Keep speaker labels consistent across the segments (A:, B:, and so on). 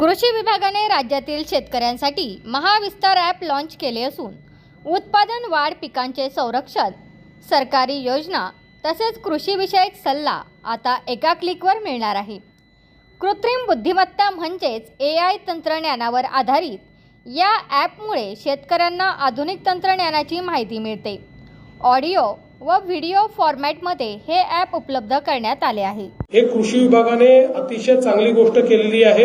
A: कृषी विभागाने राज्यातील शेतकऱ्यांसाठी महाविस्तार ॲप लॉन्च केले असून उत्पादन वाढ पिकांचे संरक्षण सरकारी योजना तसेच कृषीविषयक सल्ला आता एका क्लिकवर मिळणार आहे. कृत्रिम बुद्धिमत्ता म्हणजेच ए आय तंत्रज्ञानावर आधारित या ॲपमुळे शेतकऱ्यांना आधुनिक तंत्रज्ञानाची माहिती मिळते. ऑडिओ व व्हिडिओ फॉर्मॅटमध्ये हे ॲप उपलब्ध करण्यात आले आहे.
B: हे कृषी विभागाने अतिशय चांगली गोष्ट केलेली आहे.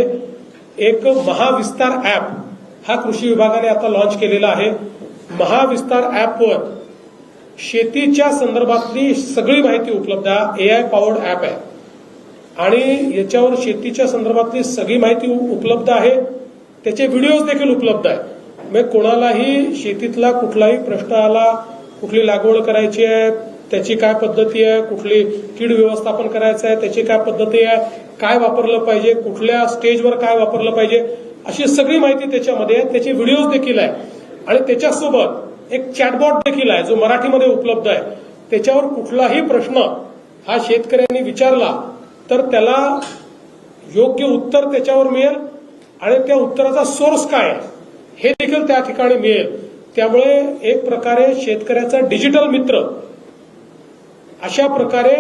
B: एक महाविस्तार ॲप हा कृषी विभागाने आता लॉन्च केलेला आहे. महाविस्तार ॲपवर शेतीच्या संदर्भातली सगळी माहिती उपलब्ध आहे. ए आय पॉवर्ड ॲप आहे. आणि याच्यावर शेतीच्या संदर्भातली सगळी माहिती उपलब्ध आहे. त्याचे व्हिडिओज देखील उपलब्ध आहे म्हणजे कोणालाही शेतीतला कुठलाही प्रश्न आला कुठली लागवड करायची आहे त्याची काय पद्धती आहे कुठली कीड व्यवस्थापन करायचं आहे त्याची काय पद्धती आहे काय वापरलं पाहिजे कुठल्या स्टेजवर काय वापरलं पाहिजे अशी सगळी माहिती त्याच्यामध्ये आहे. त्याचे व्हिडिओज देखील आहे. आणि त्याच्यासोबत एक चॅटबॉट देखील आहे जो मराठीमध्ये उपलब्ध आहे. त्याच्यावर कुठलाही प्रश्न हा शेतकऱ्यांनी विचारला तर त्याला योग्य उत्तर त्याच्यावर मिळेल आणि त्या उत्तराचा सोर्स काय आहे हे देखील त्या ठिकाणी मिळेल. त्यामुळे एक प्रकारे शेतकऱ्याचा डिजिटल मित्र अशा प्रकारे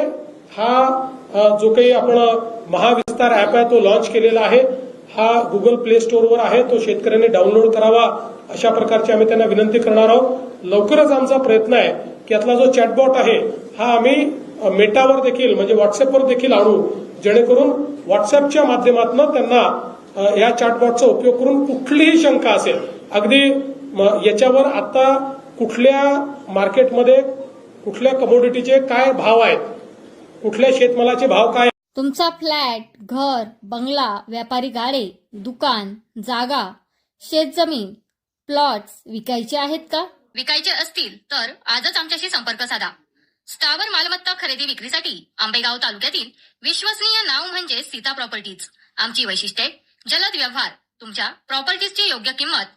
B: हा जो काही आपण महाविस्तार ॲप आहे तो लॉन्च केलेला आहे. हा गुगल प्ले स्टोअरवर आहे तो शेतकऱ्यांनी डाउनलोड करावा अशा प्रकारची आम्ही त्यांना विनंती करणार आहोत. लवकरच आमचा प्रयत्न आहे की यातला जो चॅटबॉट आहे हा आम्ही मेटावर देखील म्हणजे व्हॉट्सअपवर देखील आणू. जेणेकरून व्हॉट्सअपच्या माध्यमातून त्यांना या चॅटबॉटचा उपयोग करून कुठलीही शंका असेल अगदी याच्यावर आता कुठल्या मार्केटमध्ये कुठल्या कमोडिटीचे काय भाव आहेत? कुठल्या शेतमालाचे भाव काय
A: तुमचा फ्लॅट घर बंगला व्यापारी गाडे दुकान जागा शेतजमीन प्लॉट्स विकायचे आहेत का?
C: विकायचे असतील तर आजच आमच्याशी संपर्क साधा. स्थावर मालमत्ता खरेदी विक्रीसाठी आंबेगाव तालुक्यातील विश्वसनीय नाव म्हणजे सीता प्रॉपर्टीज. आमची वैशिष्ट्ये जलद व्यवहार तुमच्या प्रॉपर्टीजची योग्य किंमत